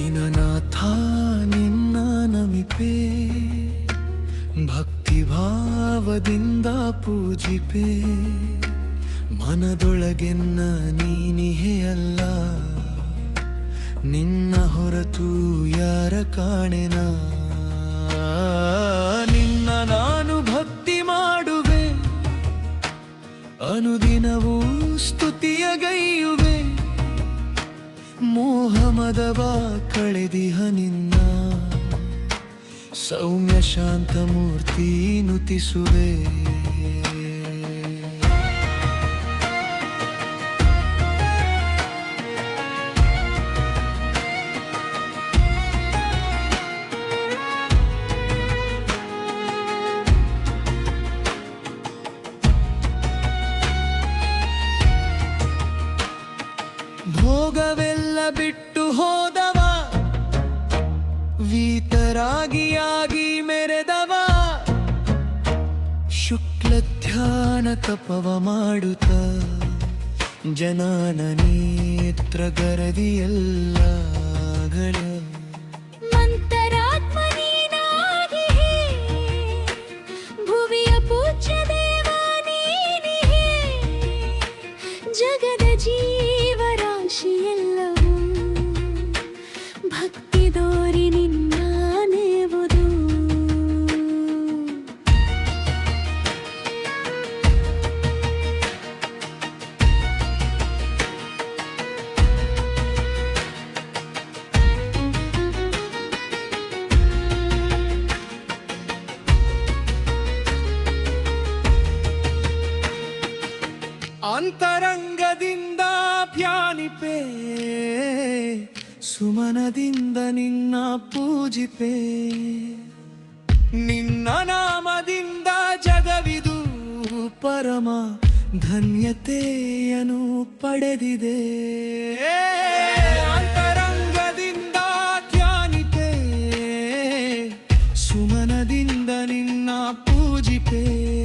ನಾಥ ನಿನ್ನ ನಮಿಪೆ. ಭಕ್ತಿ ಭಾವದಿಂದ ಪೂಜಿಪೆ. ಮನದೊಳಗೆನ್ನ ನೀನಿಹೆಯಲ್ಲ ನಿನ್ನ ಹೊರತು ಯಾರ ಕಾಣೆನ? ನಿನ್ನ ನಾನು ಭಕ್ತಿ ಮಾಡುವೆ. ಅನುದಿನವೂ ಸ್ತುತಿಯ ಗೈಯುವೆ ಮೋಹಮದವ ಕಳೆದಿಹ ನಿನ್ನ. ಸೌಮ್ಯ ಶಾಂತ ಮೂರ್ತಿ ನುತಿಸುವೆ. ಭೋಗವೆಲ್ಲ ಬಿಟ್ಟು ಹೋದವ ವೀತರಾಗಿಯಾಗಿ ಮೆರೆದವ ಶುಕ್ಲ ಧ್ಯಾನ ತಪವ ಮಾಡುತ್ತ ಜನಾನ ನೇತ್ರ ಅಂತರಂಗದಿಂದ ಧ್ಯಾನಿಪೆ ಸುಮನದಿಂದ ನಿನ್ನ ಪೂಜಿಪೆ. ನಿನ್ನ ನಾಮದಿಂದ ಜಗವಿದು ಪರಮ ಧನ್ಯತೆಯನ್ನು ಪಡೆದಿದೆ. ಅಂತರಂಗದಿಂದ ಧ್ಯಾನಿತೆ ಸುಮನದಿಂದ ನಿನ್ನ ಪೂಜಿಪೇ.